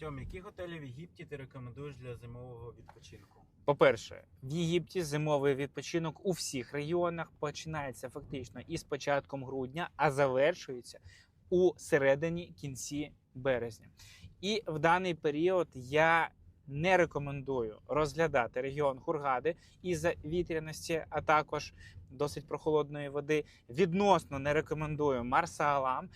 Артем, які готелі в Єгипті ти рекомендуєш для зимового відпочинку? По-перше, в Єгипті зимовий відпочинок у всіх регіонах починається фактично із початком грудня, а завершується у середині кінці березня. І в даний період я не рекомендую розглядати регіон Хургади із-за вітряності, а також досить прохолодної води. Відносно не рекомендую Марса-Алам.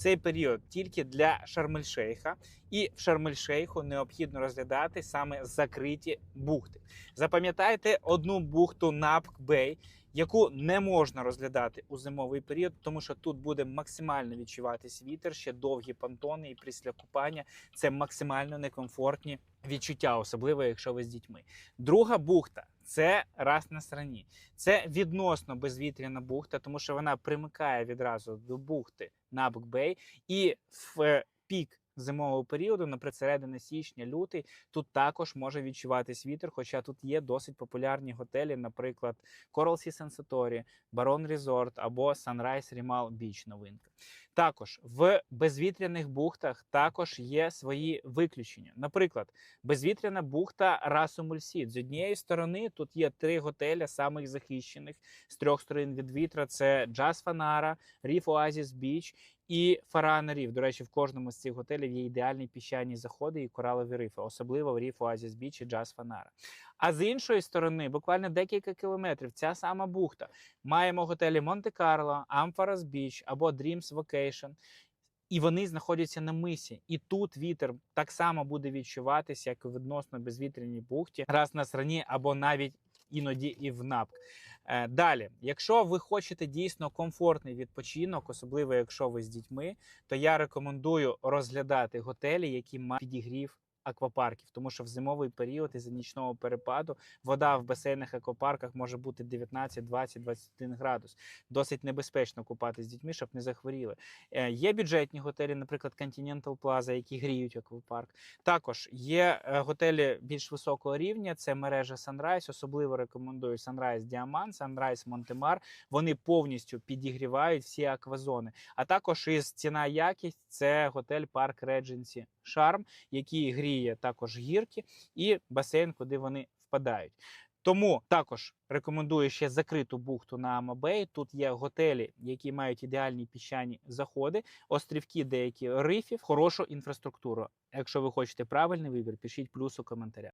Цей період тільки для Шарм-ель-Шейха, і в Шарм-ель-Шейху необхідно розглядати саме закриті бухти. Запам'ятайте одну бухту Напк Бей, яку не можна розглядати у зимовий період, тому що тут буде максимально відчуватись вітер, ще довгі понтони, і після купання це максимально некомфортні відчуття, особливо якщо ви з дітьми. Друга бухта це раз на стороні. Це відносно безвітряна бухта, тому що вона примикає відразу до бухти Напк Бей, і в е, пік зимового періоду, середини січня, лютий, тут також може відчуватись вітер, хоча тут є досить популярні готелі, наприклад, Coral Sea Sensatori, Baron Resort або Sunrise Rimal Beach новинка. Також в безвітряних бухтах також є свої виключення. Наприклад, безвітряна бухта Расу Мульсід. З однієї сторони тут є три готелі самих захищених з трьох сторон від вітра: це Джаз Фанара, Reef Oasis Beach і Фарана Ріф. До речі, в кожному з цих готелів є ідеальні піщані заходи і коралові рифи, особливо в Reef Oasis Beach і Джаз Фанара. А з іншої сторони, буквально декілька кілометрів, ця сама бухта. Маємо готелі Монте-Карло, Амфарас Біч або Dreams Vacation. І вони знаходяться на мисі. І тут вітер так само буде відчуватися, як і відносно безвітряній бухті, раз на стороні, або навіть іноді і в напк. Е, Далі, якщо ви хочете дійсно комфортний відпочинок, особливо якщо ви з дітьми, то я рекомендую розглядати готелі, які мають підігрів аквапарків, тому що в зимовий період із-за нічного перепаду вода в басейнах аквапарках може бути 19, 20, 21 градус. Досить небезпечно купатися з дітьми, щоб не захворіли. Е, Є бюджетні готелі, наприклад, Continental Plaza, які гріють аквапарк. Також є е, готелі більш високого рівня. Це мережа Sunrise. Особливо рекомендую Sunrise Diamond, Sunrise Montemar. Вони повністю підігрівають всі аквазони. А також із ціна якість це готель Park Regency Charm, який гріє також гірки і басейн, куди вони впадають. Тому також рекомендую ще закриту бухту на Амабей. Тут є готелі, які мають ідеальні піщані заходи, острівки деякі рифів, хорошу інфраструктуру. Якщо ви хочете правильний вибір, пишіть плюс у коментарях.